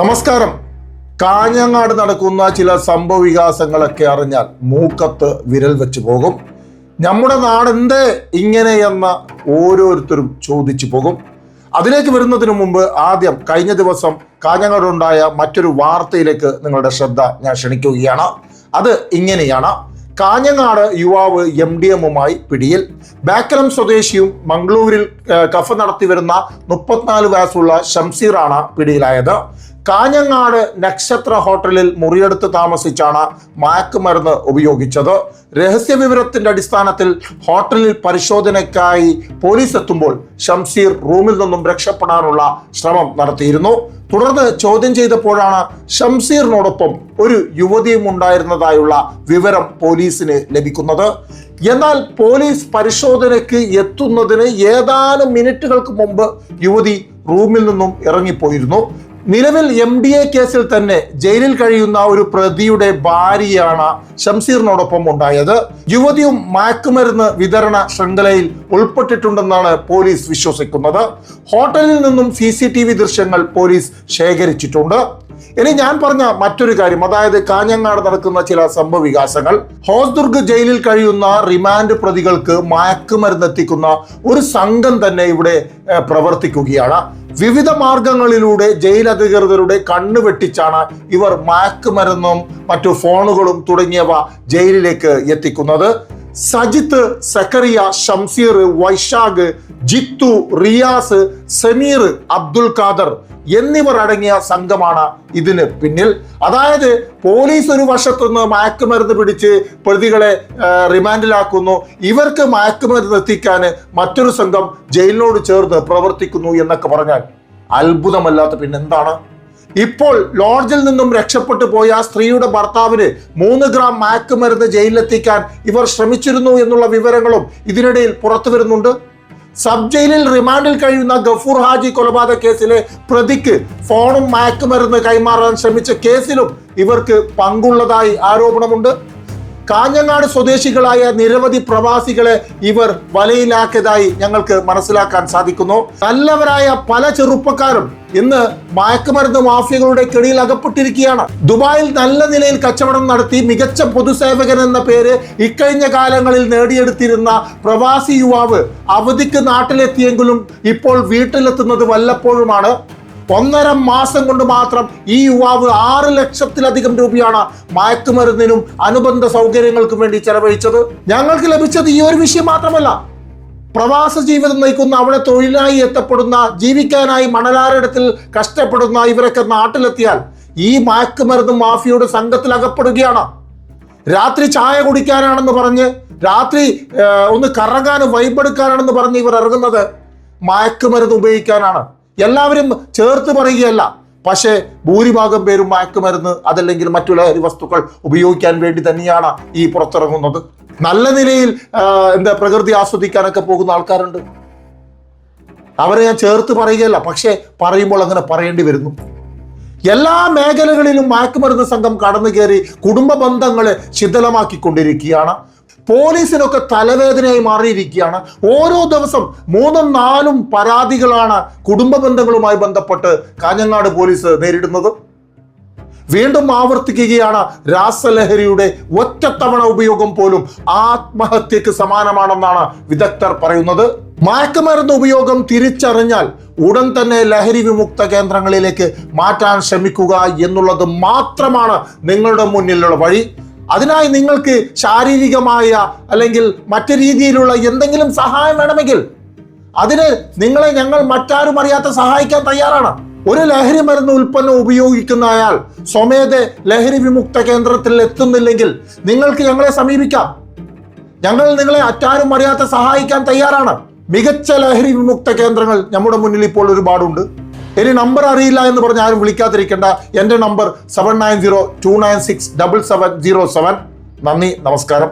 നമസ്കാരം. കാഞ്ഞങ്ങാട് നടക്കുന്ന ചില സംഭവ വികാസങ്ങളൊക്കെ അറിഞ്ഞാൽ മൂക്കത്ത് വിരൽ വെച്ച് പോകും. നമ്മുടെ നാടെന്തേ ഇങ്ങനെയെന്ന് ഓരോരുത്തരും ചോദിച്ചു പോകും. അതിലേക്ക് വരുന്നതിന് മുമ്പ് ആദ്യം കഴിഞ്ഞ ദിവസം കാഞ്ഞങ്ങാടുണ്ടായ മറ്റൊരു വാർത്തയിലേക്ക് നിങ്ങളുടെ ശ്രദ്ധ ഞാൻ ക്ഷണിക്കുകയാണ്. അത് ഇങ്ങനെയാണ്. കാഞ്ഞങ്ങാട് യുവാവ് എം ഡി എമ്മുമായി പിടിയിൽ. ബാക്കലം സ്വദേശിയും മംഗളൂരിൽ കഫ നടത്തി വരുന്ന മുപ്പത്തിനാല് വയസ്സുള്ള ഷംസീറാണ് പിടിയിലായത്. കാഞ്ഞങ്ങാട് നക്ഷത്ര ഹോട്ടലിൽ മുറിയെടുത്ത് താമസിച്ചാണ് മയക്കുമരുന്ന് ഉപയോഗിച്ചത്. രഹസ്യ വിവരത്തിന്റെ അടിസ്ഥാനത്തിൽ ഹോട്ടലിൽ പരിശോധനയ്ക്കായി പോലീസ് എത്തുമ്പോൾ ഷംസീർ റൂമിൽ നിന്നും രക്ഷപ്പെടാനുള്ള ശ്രമം നടത്തിയിരുന്നു. തുടർന്ന് ചോദ്യം ചെയ്തപ്പോഴാണ് ഷംസീറിനോടൊപ്പം ഒരു യുവതിയും ഉണ്ടായിരുന്നതായുള്ള വിവരം പോലീസിന് ലഭിക്കുന്നത്. എന്നാൽ പോലീസ് പരിശോധനയ്ക്ക് എത്തുന്നതിന് ഏതാനും മിനിറ്റുകൾക്ക് മുമ്പ് യുവതി റൂമിൽ നിന്നും ഇറങ്ങിപ്പോയിരുന്നു. നിലവിൽ എം ഡി എ കേസിൽ തന്നെ ജയിലിൽ കഴിയുന്ന ഒരു പ്രതിയുടെ ഭാര്യയാണ് ഷംസീറിനോടൊപ്പം ഉണ്ടായത്. യുവതിയും മയക്കുമരുന്ന് വിതരണ ശൃംഖലയിൽ ഉൾപ്പെട്ടിട്ടുണ്ടെന്നാണ് പോലീസ് വിശ്വസിക്കുന്നത്. ഹോട്ടലിൽ നിന്നും സി ദൃശ്യങ്ങൾ പോലീസ് ശേഖരിച്ചിട്ടുണ്ട്. ഇനി ഞാൻ പറഞ്ഞ മറ്റൊരു കാര്യം അതായത് കാഞ്ഞങ്ങാട് നടക്കുന്ന ചില സംഭവ വികാസങ്ങൾ. ഹോസ്ദുർഗ് ജയിലിൽ കഴിയുന്ന റിമാൻഡ് പ്രതികൾക്ക് മയക്കുമരുന്നെത്തിക്കുന്ന ഒരു സംഘം തന്നെ ഇവിടെ പ്രവർത്തിക്കുകയാണ്. വിവിധ മാർഗങ്ങളിലൂടെ ജയിൽ അധികൃതരുടെ കണ്ണ് വെട്ടിച്ചാണ് ഇവർ മയക്കുമരുന്നും മറ്റു ഫോണുകളും തുടങ്ങിയവ ജയിലിലേക്ക് എത്തിക്കുന്നത്. സജിത്ത് സക്കറിയ ഷംസീർ വൈശാഖ് ജിത്തു റിയാസ് സമീർ അബ്ദുൽ ഖാദർ എന്നിവർ അടങ്ങിയ സംഘമാണ് ഇതിന് പിന്നിൽ. അതായത് പോലീസ് ഒരു വശത്തുനിന്ന് മയക്കുമരുന്ന് പിടിച്ച് പ്രതികളെ റിമാൻഡിലാക്കുന്നു. ഇവർക്ക് മയക്കുമരുന്ന് എത്തിക്കാൻ മറ്റൊരു സംഘം ജയിലിനോട് ചേർന്ന് പ്രവർത്തിക്കുന്നു എന്നൊക്കെ പറഞ്ഞാൽ അത്ഭുതമല്ലാത്ത പിന്നെന്താണ്? ഇപ്പോൾ ലോഡ്ജിൽ നിന്നും രക്ഷപ്പെട്ടു പോയ ആ സ്ത്രീയുടെ ഭർത്താവിന് മൂന്ന് ഗ്രാം മയക്കുമരുന്ന് ജയിലിലെത്തിക്കാൻ ഇവർ ശ്രമിച്ചിരുന്നു എന്നുള്ള വിവരങ്ങളും ഇതിനിടയിൽ പുറത്തു വരുന്നുണ്ട് സബ് ജയിലിൽ റിമാൻഡിൽ കഴിയുന്ന ഗഫൂർ ഹാജി കൊലപാതക കേസിലെ പ്രതിക്ക് ഫോണും മയക്കുമരുന്ന് കൈമാറാൻ ശ്രമിച്ച കേസിലും ഇവർക്ക് പങ്കുള്ളതായി ആരോപണമുണ്ട്. കാഞ്ഞങ്ങാട് സ്വദേശികളായ നിരവധി പ്രവാസികളെ ഇവർ വലയിലാക്കിയതായി ഞങ്ങൾക്ക് മനസ്സിലാക്കാൻ സാധിക്കുന്നു. നല്ലവരായ പല ചെറുപ്പക്കാരും ഇന്ന് മയക്കുമരുന്ന് മാഫിയകളുടെ കെണിയിൽ അകപ്പെട്ടിരിക്കുകയാണ്. ദുബായിൽ നല്ല നിലയിൽ കച്ചവടം നടത്തി മികച്ച പൊതുസേവകൻ എന്ന പേര് ഇക്കഴിഞ്ഞ കാലങ്ങളിൽ നേടിയെടുത്തിരുന്ന പ്രവാസി യുവാവ് അവധിക്ക് നാട്ടിലെത്തിയെങ്കിലും ഇപ്പോൾ വീട്ടിലെത്തുന്നത് വല്ലപ്പോഴുമാണ്. ഒന്നര മാസം കൊണ്ട് മാത്രം ഈ യുവാവ് ആറ് ലക്ഷത്തിലധികം രൂപയാണ് മയക്കുമരുന്നിനും അനുബന്ധ സൗകര്യങ്ങൾക്കും വേണ്ടി ചെലവഴിച്ചത്. ഞങ്ങൾക്ക് ലഭിച്ചത് ഈ ഒരു വിഷയം മാത്രമല്ല. പ്രവാസ ജീവിതം നയിക്കുന്ന അവിടെ തൊഴിലായി എത്തപ്പെടുന്ന ജീവിക്കാനായി മണലാരടത്തിൽ കഷ്ടപ്പെടുന്ന ഇവരൊക്കെ നാട്ടിലെത്തിയാൽ ഈ മയക്കുമരുന്ന് മാഫിയയുടെ സംഘത്തിൽ അകപ്പെടുകയാണ്. രാത്രി ചായ കുടിക്കാനാണെന്ന് പറഞ്ഞ് രാത്രി ഒന്ന് കറങ്ങാനും വൈബെടുക്കാനാണെന്ന് പറഞ്ഞ് ഇവർ ഇറങ്ങുന്നത് മയക്കുമരുന്ന് ഉപയോഗിക്കാനാണ്. എല്ലാവരും ചേർത്ത് പറയുകയല്ല. പക്ഷേ ഭൂരിഭാഗം പേരും മയക്കുമരുന്ന് അതല്ലെങ്കിൽ മറ്റു ലഹരി വസ്തുക്കൾ ഉപയോഗിക്കാൻ വേണ്ടി തന്നെയാണ് ഈ പുറത്തിറങ്ങുന്നത്. നല്ല നിലയിൽ എന്താ പ്രകൃതി ആസ്വദിക്കാനൊക്കെ പോകുന്ന ആൾക്കാരുണ്ട്. അവരെ ഞാൻ ചേർത്ത് പറയുകയല്ല പക്ഷേ പറയുമ്പോൾ അങ്ങനെ പറയേണ്ടി വരുന്നു. എല്ലാ മേഖലകളിലും മയക്കുമരുന്ന് സംഘം കടന്നു കയറി കുടുംബ ബന്ധങ്ങളെ ശിഥിലമാക്കിക്കൊണ്ടിരിക്കുകയാണ്. പോലീസിനൊക്കെ തലവേദനയായി മാറിയിരിക്കുകയാണ്. ഓരോ ദിവസം മൂന്നും നാലും പരാതികളാണ് കുടുംബ ബന്ധങ്ങളുമായി ബന്ധപ്പെട്ട് കാഞ്ഞങ്ങാട് പോലീസ് നേരിടുന്നത്. വീണ്ടും ആവർത്തിക്കുകയാണ് രാസലഹരിയുടെ ഒറ്റത്തവണ ഉപയോഗം പോലും ആത്മഹത്യക്ക് സമാനമാണെന്നാണ് വിദഗ്ധർ പറയുന്നത്. മയക്കുമരുന്ന് ഉപയോഗം തിരിച്ചറിഞ്ഞാൽ ഉടൻ തന്നെ ലഹരി വിമുക്ത കേന്ദ്രങ്ങളിലേക്ക് മാറ്റാൻ ശ്രമിക്കുക എന്നുള്ളത് മാത്രമാണ് നിങ്ങളുടെ മുന്നിലുള്ള വഴി. അതിനായി നിങ്ങൾക്ക് ശാരീരികമായ അല്ലെങ്കിൽ മറ്റു രീതിയിലുള്ള എന്തെങ്കിലും സഹായം വേണമെങ്കിൽ അതിന് നിങ്ങളെ ഞങ്ങൾ മറ്റാരും അറിയാത്ത സഹായിക്കാൻ തയ്യാറാണ്. ഒരു ലഹരി മരുന്ന് ഉൽപ്പന്നം ഉപയോഗിക്കുന്ന അയാൾ സ്വമേധ ലഹരി വിമുക്ത കേന്ദ്രത്തിൽ എത്തുന്നില്ലെങ്കിൽ നിങ്ങൾക്ക് ഞങ്ങളെ സമീപിക്കാം. ഞങ്ങൾ നിങ്ങളെ അറ്റാരും അറിയാത്ത സഹായിക്കാൻ തയ്യാറാണ്. മികച്ച ലഹരി വിമുക്ത കേന്ദ്രങ്ങൾ നമ്മുടെ മുന്നിൽ ഇപ്പോൾ ഒരുപാടുണ്ട്. ഇനി നമ്പർ അറിയില്ല എന്ന് പറഞ്ഞ് ആരും വിളിക്കാതിരിക്കേണ്ട. എന്റെ number seven nine zero two nine six double seven zero seven നന്ദി നമസ്കാരം.